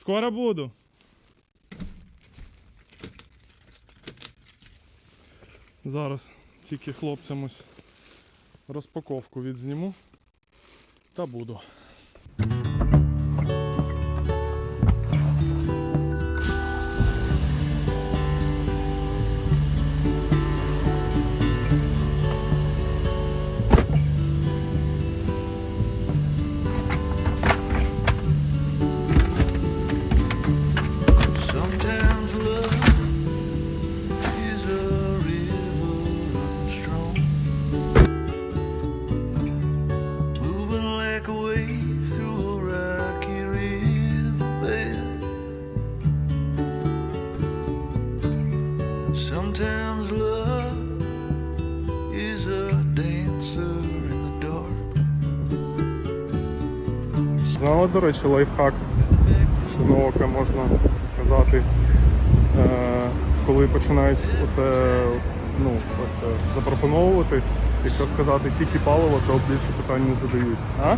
Скоро буду. Зараз тільки хлопцям ось розпаковку відзніму та буду. Sometimes love is a dancer in the dark. Знала, до речі, лайфхак, що на можна сказати, е, коли починають усе ну, ось запропоновувати, якщо сказати тільки паливо, то більше питань не задають. А?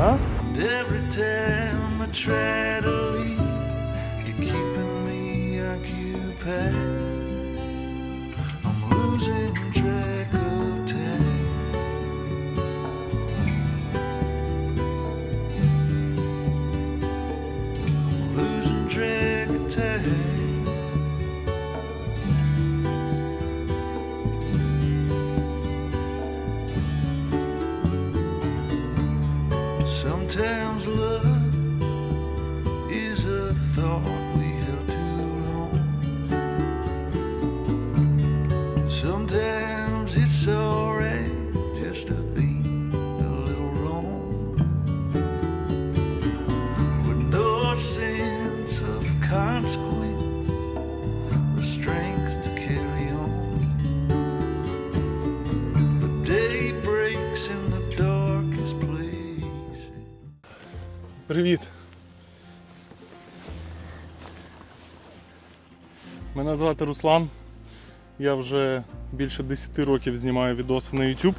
А? Every time I try to leave, could звати Руслан. Я вже більше 10 років знімаю відоси на YouTube.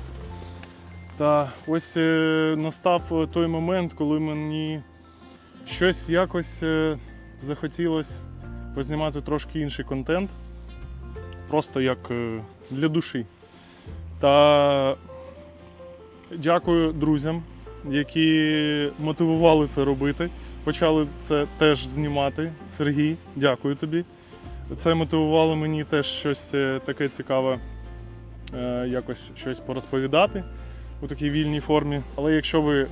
Та ось е, настав той момент, коли мені щось якось е, захотілося познімати трошки інший контент. Просто як е, для душі. Та дякую друзям, які мотивували це робити. Почали це теж знімати. Сергій, дякую тобі. Це мотивувало мені теж щось е, таке цікаве, е, якось щось порозповідати у такій вільній формі. Але якщо ви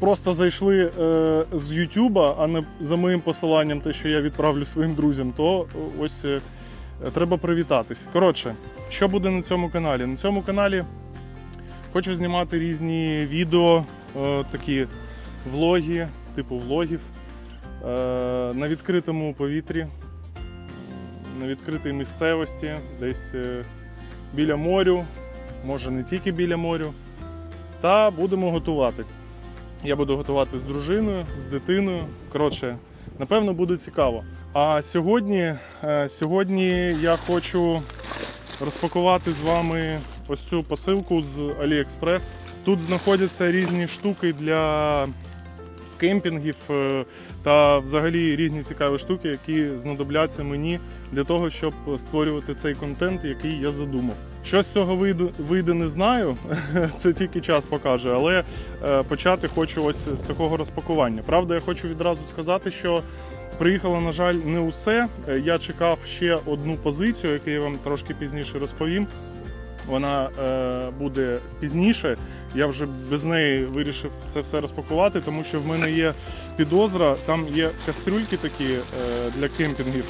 просто зайшли е, з Ютуба, а не за моїм посиланням, те, що я відправлю своїм друзям, то ось треба привітатись. Коротше, що буде на цьому каналі? На цьому каналі хочу знімати різні відео, такі влоги, типу влогів на відкритому повітрі, на відкритій місцевості, десь е, біля морю, може не тільки біля морю. Та будемо готувати. Я буду готувати з дружиною, з дитиною. Коротше, напевно, буде цікаво. А сьогодні, е, сьогодні я хочу розпакувати з вами ось цю посилку з AliExpress. Тут знаходяться різні штуки для кемпінгів е, та взагалі різні цікаві штуки, які знадобляться мені для того, щоб створювати цей контент, який я задумав. Що з цього вийде, не знаю, це тільки час покаже, але е, почати хочу ось з такого розпакування. Правда, я хочу відразу сказати, що приїхало, на жаль, не усе. Е, Я чекав ще одну позицію, яку я вам трошки пізніше розповім. Вона е, буде пізніше. Я вже без неї вирішив це все розпакувати, тому що в мене є підозра. Там є кастрюльки такі е, для кемпінгів.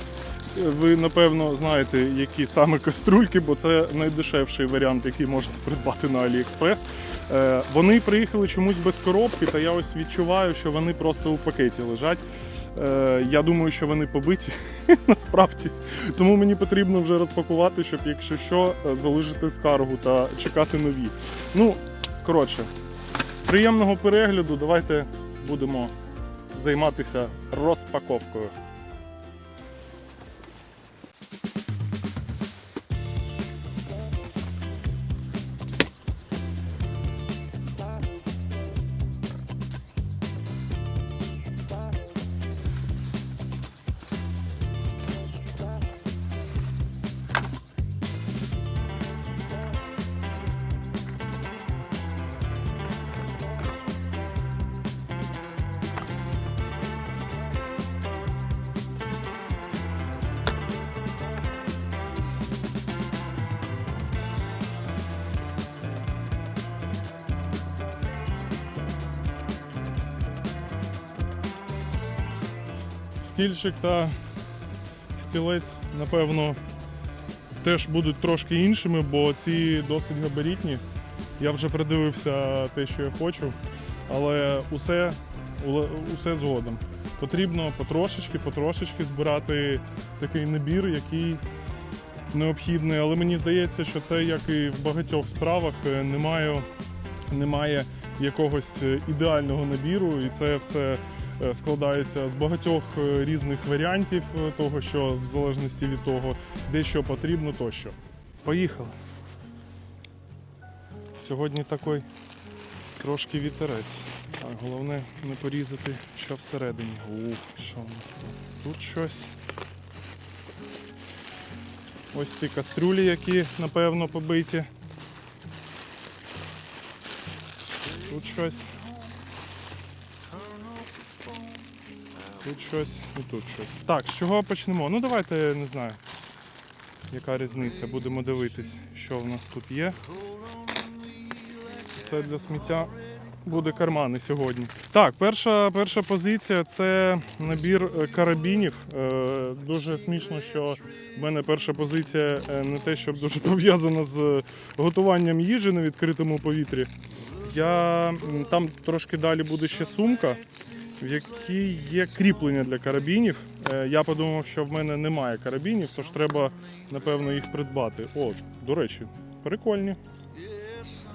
Ви напевно знаєте, які саме кастрюльки, бо це найдешевший варіант, який можна придбати на AliExpress. Е, вони приїхали чомусь без коробки, та я ось відчуваю, що вони просто у пакеті лежать. Е, я думаю, що вони побиті насправді. Тому мені потрібно вже розпакувати, щоб, якщо що, е, залишити скаргу та чекати нові. Ну, коротше, приємного перегляду. Давайте будемо займатися розпаковкою. Стільчик та стілець, напевно, теж будуть трошки іншими, бо ці досить габаритні. Я вже придивився те, що я хочу, але усе, усе згодом. Потрібно потрошечки, потрошечки збирати такий набір, який необхідний. Але мені здається, що це як і в багатьох справах е, немає, немає якогось е, ідеального набіру, і це все складається з багатьох е, різних варіантів е, того, що в залежності від того, де що потрібно, тощо. Поїхали. Сьогодні такий трошки вітерець. Так, головне не порізати, що всередині. Ух, що у нас тут? Тут щось. Ось ці кастрюлі, які напевно побиті. Тут щось. Тут щось і тут щось. Так, з чого почнемо? Ну давайте не знаю. Яка різниця? Будемо дивитись, що в нас тут є. Це для сміття буде кармани сьогодні. Так, перша, перша позиція це набір е, карабінів. Е, Дуже смішно, що в мене перша позиція е, не те, щоб дуже пов'язана з готуванням їжі на відкритому повітрі. Я там трошки далі буде ще сумка, в якій є кріплення для карабінів. Е, Я подумав, що в мене немає карабінів, тож треба, напевно, їх придбати. О, до речі, прикольні.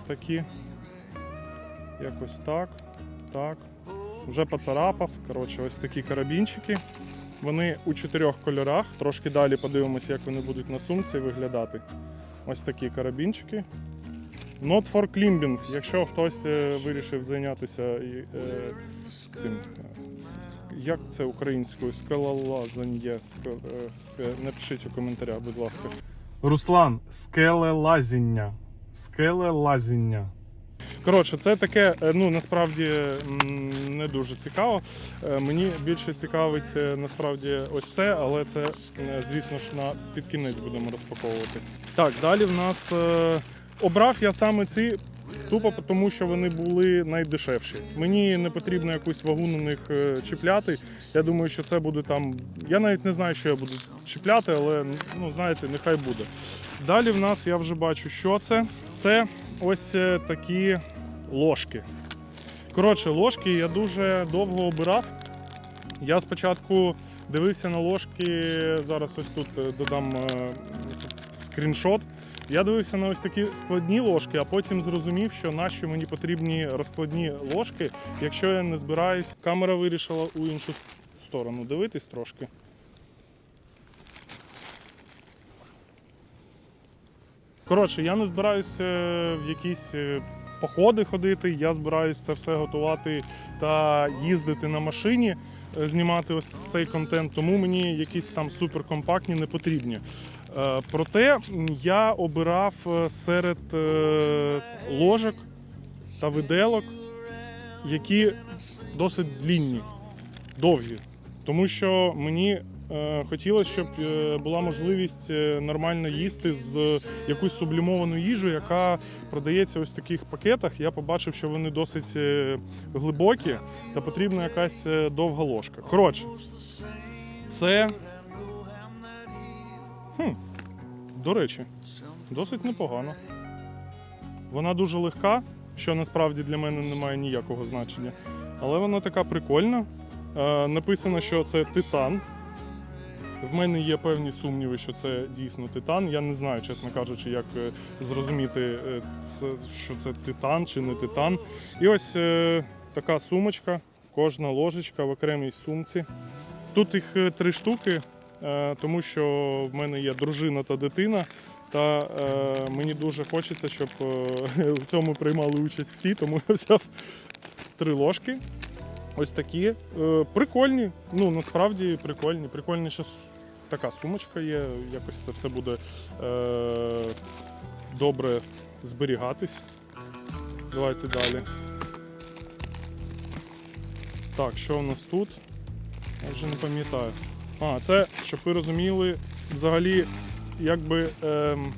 Такі. Якось так. Так. Вже поцарапав. Коротше, ось такі карабінчики. Вони у чотирьох кольорах. Трошки далі подивимося, як вони будуть на сумці виглядати. Ось такі карабінчики. Not for climbing. Якщо хтось е, вирішив зайнятися і, е, цим. е, Як це українською? Скелелазання. Ске- е, Напишіть у коментарях, будь ласка. Руслан, скелелазіння. Скелелазіння. Коротше, це таке, ну насправді не дуже цікаво. Мені більше цікавить насправді ось це, але це, звісно ж, на під кінець будемо розпаковувати. Так, далі в нас обрав я саме ці. Тупо тому, що вони були найдешевші. Мені не потрібно якусь вагу на них е, чіпляти. Я думаю, що це буде там. Я навіть не знаю, що я буду чіпляти, але ну знаєте, нехай буде. Далі в нас я вже бачу, що це. Це ось е, такі ложки. Коротше, ложки я дуже довго обирав. Я спочатку дивився на ложки, зараз ось тут е, додам скріншот. Я дивився на ось такі складні ложки, а потім зрозумів, що нащо мені потрібні розкладні ложки, якщо я не збираюсь. Камера вирішила у іншу сторону дивитись трошки. Коротше, я не збираюся в якісь е, походи ходити, я збираюся це все готувати та їздити на машині, е, знімати ось цей контент, тому мені якісь там суперкомпактні не потрібні. Е, Проте я обирав е, серед е, ложок та виделок, які досить длінні, довгі. Тому що мені хотілося, щоб була можливість нормально їсти з якусь сублімовану їжу, яка продається ось в таких пакетах. Я побачив, що вони досить глибокі та потрібна якась довга ложка. Коротше, це. Хм, до речі, досить непогано. Вона дуже легка, що насправді для мене не має ніякого значення. Але вона така прикольна. Е, написано, що це титан. В мене є певні сумніви, що це дійсно титан. Я не знаю, чесно кажучи, як е, зрозуміти, е, що це титан чи не титан. І ось е, така сумочка, кожна ложечка в окремій сумці. Тут їх е, три штуки, тому що в мене є дружина та дитина. Та е, мені дуже хочеться, щоб е, в цьому приймали участь всі, тому я взяв три ложки. Ось такі. Е, прикольні. Ну, насправді прикольні. Прикольні, що така сумочка є. Якось це все буде е, добре зберігатись. Давайте далі. Так, що у нас тут? Я вже не пам'ятаю. А, це, щоб ви розуміли, взагалі, якби. Ем,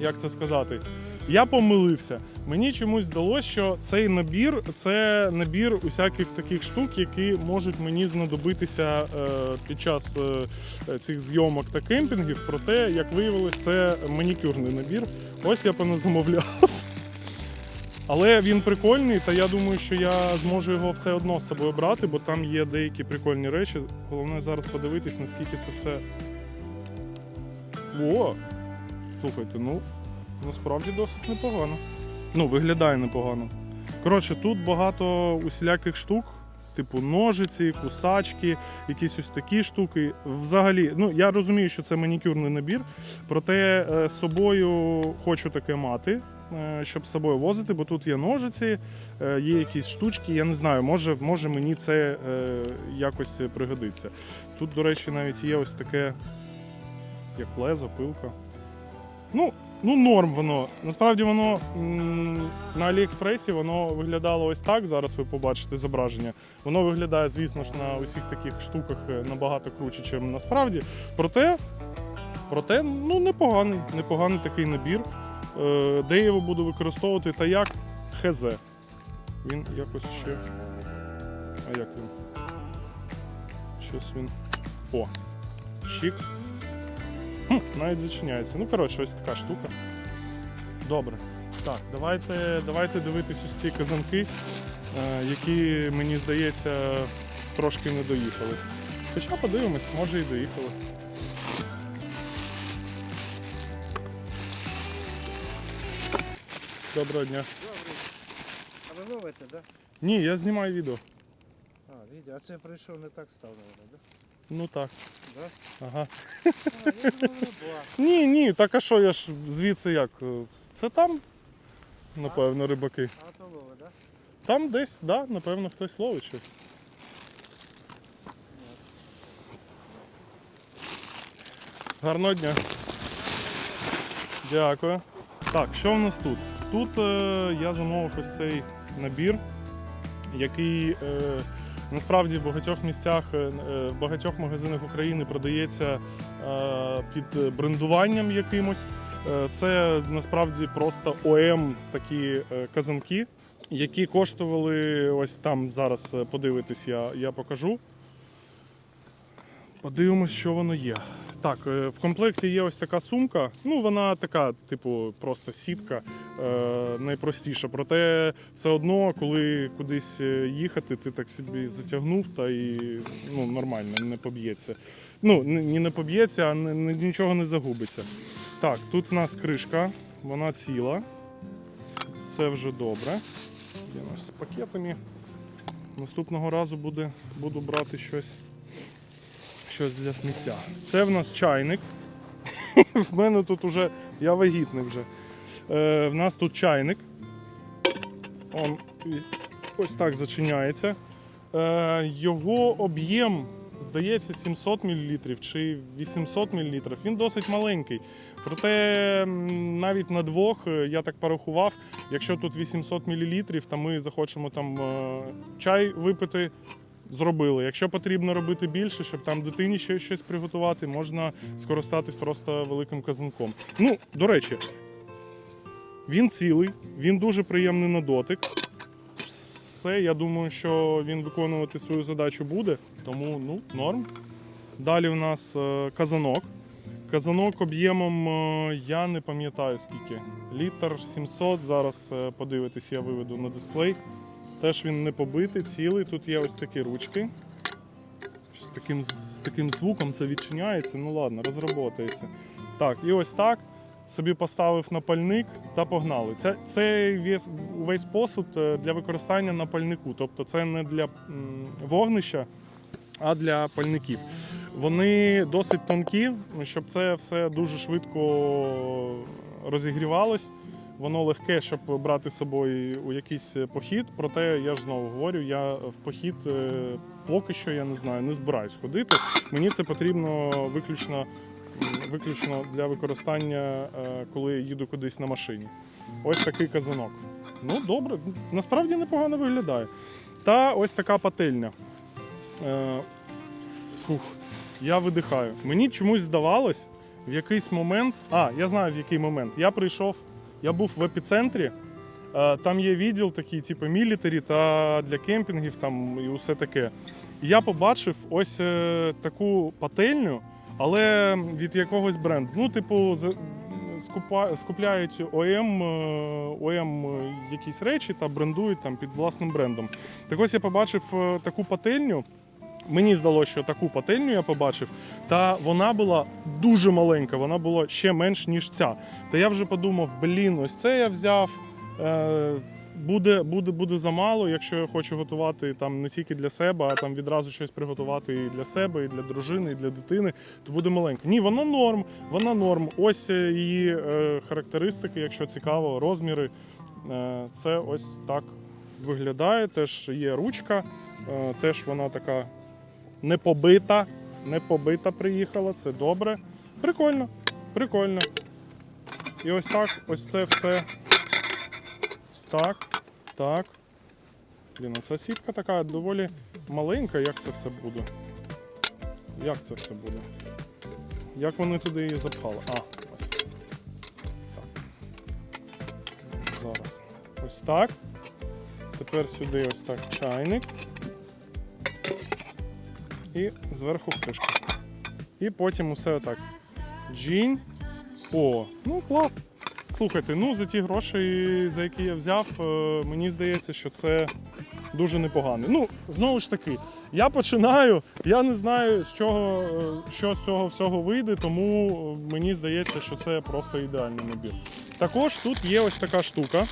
як це сказати? Я помилився. Мені чомусь здалося, що цей набір це набір усяких таких штук, які можуть мені знадобитися е, під час е, цих зйомок та кемпінгів. Проте, як виявилось, це манікюрний набір. Ось я поназамовляв. Але він прикольний, та я думаю, що я зможу його все одно з собою брати, бо там є деякі прикольні речі. Головне зараз подивитись, наскільки це все. О! Слухайте, ну насправді досить непогано. Ну, виглядає непогано. Коротше, тут багато усіляких штук, типу ножиці, кусачки, якісь ось такі штуки. Взагалі, ну я розумію, що це манікюрний набір, проте е, з собою хочу таке мати. Е, Щоб з собою возити, бо тут є ножиці, е, є якісь штучки. Я не знаю, може, може мені це е, якось пригодиться. Тут, до речі, навіть є ось таке, як лезо, пилка. Ну, ну норм воно. Насправді воно на Аліекспресі воно виглядало ось так. Зараз ви побачите зображення. Воно виглядає, звісно ж, на усіх таких штуках набагато круче, ніж насправді. Проте, проте ну, непоганий, непоганий такий набір. Е, Де я його буду використовувати та як? ХЗ. Він якось ще. А як він? Щось він. О! Щик. Хм, навіть зачиняється. Ну, коротше, ось така штука. Добре. Так, давайте, давайте дивитись ось ці казанки, е, які, мені здається, трошки не доїхали. Хоча подивимось, може і доїхали. Доброго дня. Добрий. А ви ловите, так? Да? Ні, я знімаю відео. А, відео. А це прийшов не так став, наверное, да? Ну так. Да? Ага. А, я думав, рибак. Ні, ні, так а що я ж звідси як? Це там, напевно, рибаки. А то ловить, да? Там десь, да, напевно, хтось ловить щось. Гарного дня. Дякую. Так, що в нас тут? Тут е, я замовив ось цей набір, який е, насправді в багатьох місцях, е, в багатьох магазинах України продається під брендуванням якимось. Це насправді просто ОМ такі е, казанки, які коштували ось там зараз подивитись, я, я покажу. Подивимось, що воно є. Так, е, в комплекті є ось така сумка. Ну, вона така, типу, просто сітка, е, найпростіша. Проте все одно, коли кудись е, їхати, ти так собі затягнув та і ну, нормально, не поб'ється. Ну, ні не поб'ється, а ні- нічого не загубиться. Так, тут в нас кришка, вона ціла. Це вже добре. Є нас з пакетами. Наступного разу буде, буду брати щось щось для сміття. Це в нас чайник. В мене тут уже, я вагітний вже. Е, в нас тут чайник. Он ось так зачиняється. Е, його об'єм, здається, 700 мл чи 800 мл. Він досить маленький. Проте навіть на двох, е, я так порахував, якщо тут 800 мл, то ми захочемо там е, чай випити, зробили. Якщо потрібно робити більше, щоб там дитині ще щось приготувати, можна скористатись просто великим казанком. Ну, до речі, він цілий, він дуже приємний на дотик. Все, я думаю, що він виконувати свою задачу буде, тому ну, норм. Далі в нас е, казанок. Казанок об'ємом е, я не пам'ятаю скільки. Літр 700. Зараз е, подивитись, я виведу на дисплей. Теж він не побитий, цілий. Тут є ось такі ручки. З таким, з таким звуком це відчиняється. Ну ладно, розроботається. Так, і ось так. Собі поставив на пальник та погнали. Це, це весь, весь посуд е, для використання на пальнику. Тобто це не для вогнища, а для пальників. Вони досить тонкі, щоб це все дуже швидко розігрівалось. Воно легке, щоб брати з собою у якийсь похід. Проте я ж знову говорю, я в похід е, поки що я не знаю, не збираюсь ходити. Мені це потрібно виключно, виключно для використання, е, коли я їду кудись на машині. Ось такий казанок. Ну, добре, насправді непогано виглядає. Та ось така пательня. Е, Фух, я видихаю. Мені чомусь здавалось в якийсь момент. А, я знаю в який момент. Я прийшов Я був в епіцентрі. Е, Там є відділ такий, типу мілітарі та для кемпінгів там і усе таке. Я побачив ось е, таку пательню, але від якогось бренду. Ну, типу, скупляють ОМ, е, ОМ якісь речі та брендують там під власним брендом. Так ось я побачив таку пательню. Мені здалося, що таку пательню я побачив, та вона була дуже маленька, вона була ще менш, ніж ця. Та я вже подумав, блін, ось це я взяв. Е, буде, буде, буде замало, якщо я хочу готувати там не тільки для себе, а там відразу щось приготувати і для себе, і для дружини, і для дитини, то буде маленька. Ні, вона норм, вона норм. Ось її е, характеристики, якщо цікаво, розміри. Е, це ось так виглядає. Теж є ручка, е, теж вона така не побита, не побита приїхала, це добре. Прикольно, прикольно. І ось так, ось це все. Ось так, так. Блін, а ця сітка така доволі маленька, як це все буде? Як це все буде? Як вони туди її запхали? А, ось. Так. Зараз. Ось так. Тепер сюди ось так чайник. І зверху кришка. І потім усе отак. Джінь. О, ну клас. Слухайте, ну за ті гроші, за які я взяв, е, мені здається, що це дуже непогано. Ну, знову ж таки, я починаю, я не знаю, з чого, е, що з цього всього вийде, тому е, мені здається, що це просто ідеальний набір. Також тут є ось така штука.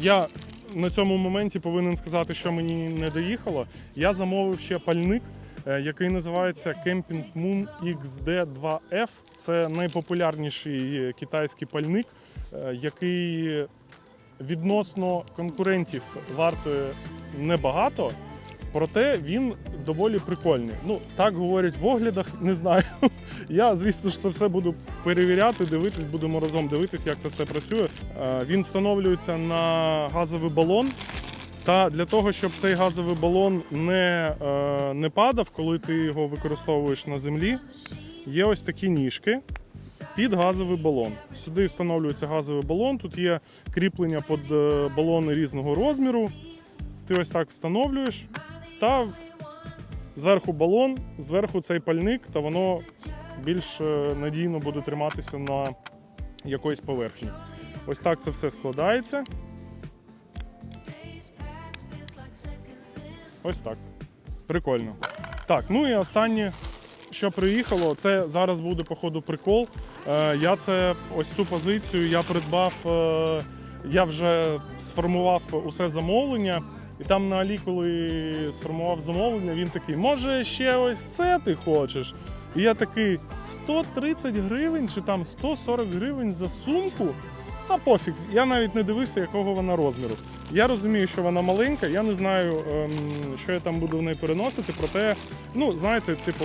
Я на цьому моменті повинен сказати, що мені не доїхало. Я замовив ще пальник, е, який називається Camping Moon XD2F. Це найпопулярніший е, китайський пальник, е, який відносно конкурентів вартує небагато. Проте він доволі прикольний. Ну, так говорять в оглядах, не знаю. Я, звісно ж, це все буду перевіряти, дивитись, будемо разом дивитись, як це все працює. Е, Він встановлюється на газовий балон. Та для того, щоб цей газовий балон не, е, не падав, коли ти його використовуєш на землі, є ось такі ніжки під газовий балон. Сюди встановлюється газовий балон. Тут є кріплення під е, балони різного розміру. Ти ось так встановлюєш та зверху балон, зверху цей пальник, та воно більш е, надійно буде триматися на якоїсь поверхні. Ось так це все складається. Ось так. Прикольно. Так, ну і останнє, що приїхало, це зараз буде, походу, прикол. Е, я це ось цю позицію я придбав, е, я вже сформував усе замовлення. І там на Алі, коли сформував замовлення, він такий, може ще ось це ти хочеш? І я такий 130 гривень чи там 140 гривень за сумку. Та пофіг, я навіть не дивився, якого вона розміру. Я розумію, що вона маленька, я не знаю, ем, що я там буду в неї переносити, проте, ну, знаєте, типу,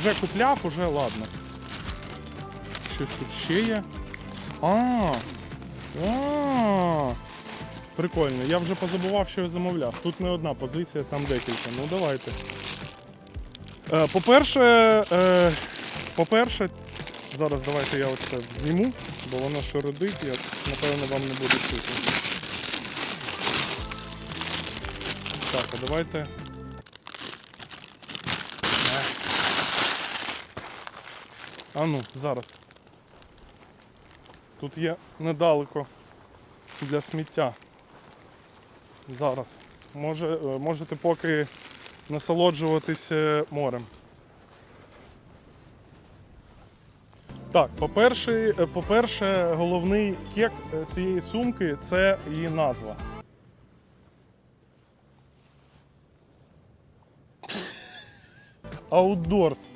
вже купляв, уже ладно. Щось тут ще є. А, а, прикольно. Я вже позабував, що я замовляв. Тут не одна позиція, там декілька. Ну давайте. Е, по-перше, е, по-перше, зараз давайте я оце зніму, бо воно шородить, я напевно вам не буду чути. Так, а давайте. Е. А ну, зараз. Тут є недалеко для сміття. Зараз. Може, е, можете поки насолоджуватись е, морем. Так, по-перше, е, по-перше, головний кек е, цієї сумки це її назва. Outdoors.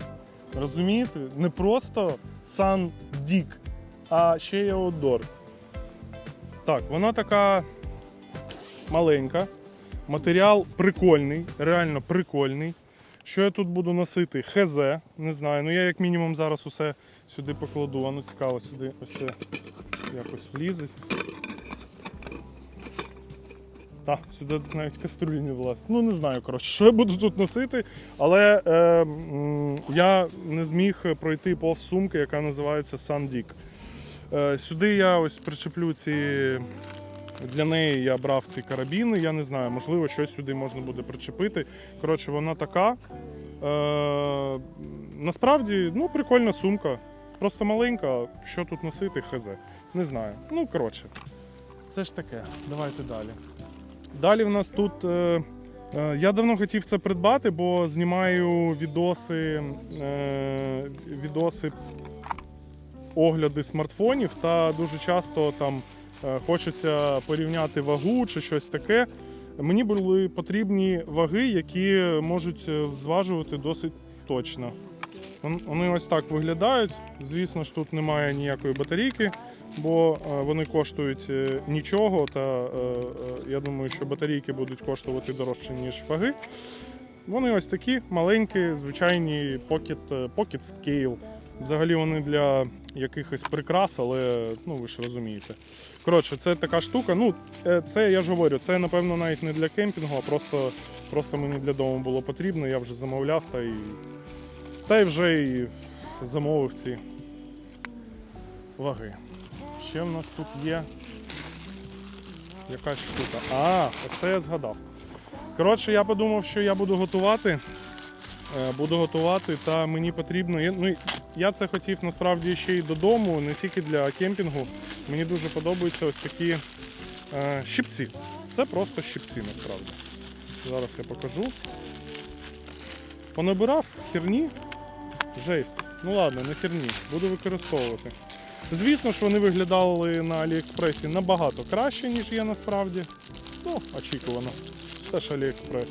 Розумієте? Не просто Sun Dick, а ще й Outdoor. Так, вона така маленька. Матеріал прикольний, реально прикольний. Що я тут буду носити? ХЗ, не знаю. Ну я як мінімум зараз усе сюди покладу. Воно цікаво, сюди ось це якось влізе. Так, сюди навіть каструлі не влазить. Ну не знаю, коротше, що я буду тут носити, але е, я не зміг пройти повз сумки, яка називається Dick. Е, Сюди я ось причеплю ці. Для неї я брав ці карабіни, я не знаю, можливо, щось сюди можна буде причепити. Коротше, вона така. Е, насправді, ну, прикольна сумка. Просто маленька. Що тут носити, хз. Не знаю. Ну, коротше, це ж таке. Давайте далі. Далі в нас тут. Е, е, я давно хотів це придбати, бо знімаю відоси, е, відоси огляди смартфонів, та дуже часто там хочеться порівняти вагу чи щось таке. Мені були потрібні ваги, які можуть е, зважувати досить точно. Вони ось так виглядають. Звісно ж, тут немає ніякої батарейки, бо е, вони коштують е, нічого. Та е, е, я думаю, що батарейки будуть коштувати дорожче, ніж ваги. Вони ось такі маленькі, звичайні Pocket, е, Pocket Scale. Взагалі вони для якихось прикрас, але ну ви ж розумієте. Коротше, це така штука. Ну, е, це я ж говорю, це напевно навіть не для кемпінгу, а просто, просто мені для дому було потрібно. Я вже замовляв та й, та й вже і замовив ці ваги. Ще в нас тут є якась штука. А, оце я згадав. Коротше, я подумав, що я буду готувати. Е, Буду готувати, та мені потрібно. я- Ну, я це хотів насправді ще й додому, не тільки для кемпінгу. Мені дуже подобаються ось такі е, щипці. Це просто щипці насправді. Зараз я покажу. Понабирав херні. Жесть. Ну ладно, не херні, буду використовувати. Звісно ж, вони виглядали на Аліекспресі набагато краще, ніж є насправді. Ну, очікувано. Це ж Аліекспрес.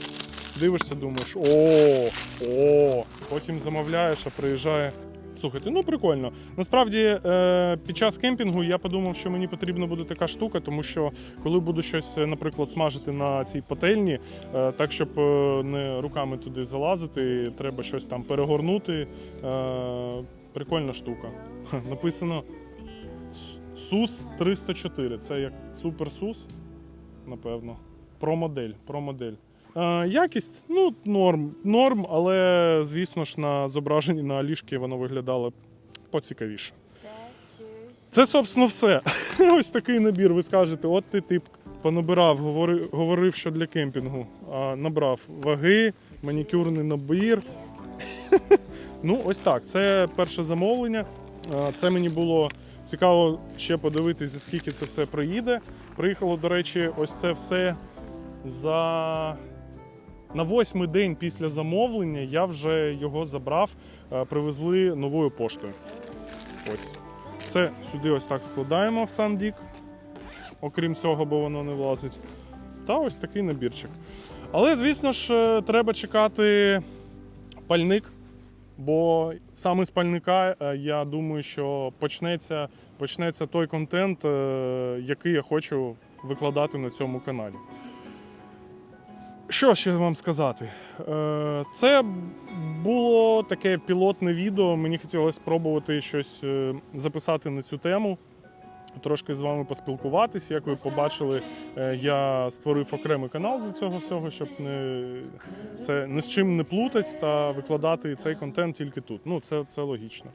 Дивишся, думаєш, о, о, потім замовляєш, а приїжджає. Слухайте, ну прикольно. Насправді, е, під час кемпінгу я подумав, що мені потрібна буде така штука, тому що коли буду щось, е, наприклад, смажити на цій пательні, е, так щоб не руками туди залазити, треба щось там перегорнути. Прикольна штука. Написано СУС 304. Це як супер СУС, напевно. Про модель. Про модель. Е, якість, ну, норм, норм, але, звісно ж, на зображенні на ліжки воно виглядало поцікавіше. Це, собственно, все. Ось такий набір. Ви скажете, от ти тип понабирав, говорив, що для кемпінгу. А набрав ваги, манікюрний набір. ну, ось так. Це перше замовлення. Е, Це мені було цікаво ще подивитися, скільки це все приїде. Приїхало, до речі, ось це все за. На восьмий день після замовлення я вже його забрав, е, привезли новою поштою. Ось. Це сюди ось так складаємо в Сандік, окрім цього, бо воно не влазить. Та ось такий набірчик. Але, звісно ж, е, треба чекати пальник, бо саме з пальника е, я думаю, що почнеться, почнеться той контент, який я хочу викладати на цьому каналі. Що ще вам сказати? Е, Це було таке пілотне відео. Мені хотілося спробувати щось е, записати на цю тему, трошки з вами поспілкуватися. Як ви побачили, е, я створив окремий канал для цього всього, щоб не, це ні з чим не плутати та викладати цей контент тільки тут. Ну, це, це логічно.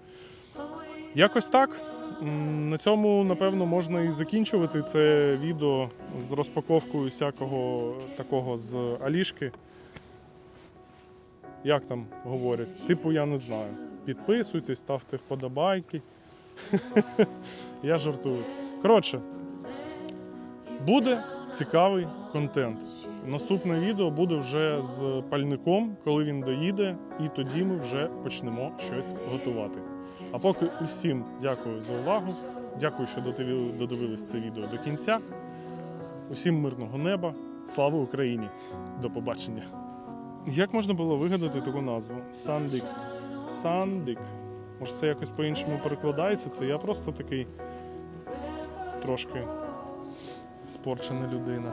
Якось так. На цьому, напевно, можна і закінчувати це відео з розпаковкою всякого такого з Алішки. Як там говорять? Типу, я не знаю. Підписуйтесь, ставте вподобайки. Я жартую. Коротше, буде цікавий контент. Наступне відео буде вже з пальником, коли він доїде, і тоді ми вже почнемо щось готувати. А поки усім дякую за увагу. Дякую, що додивились це відео до кінця. Усім мирного неба. Слава Україні! До побачення! Як можна було вигадати таку назву? Сандик. Сандик. Може, це якось по-іншому перекладається? Це я просто такий трошки спорчена людина.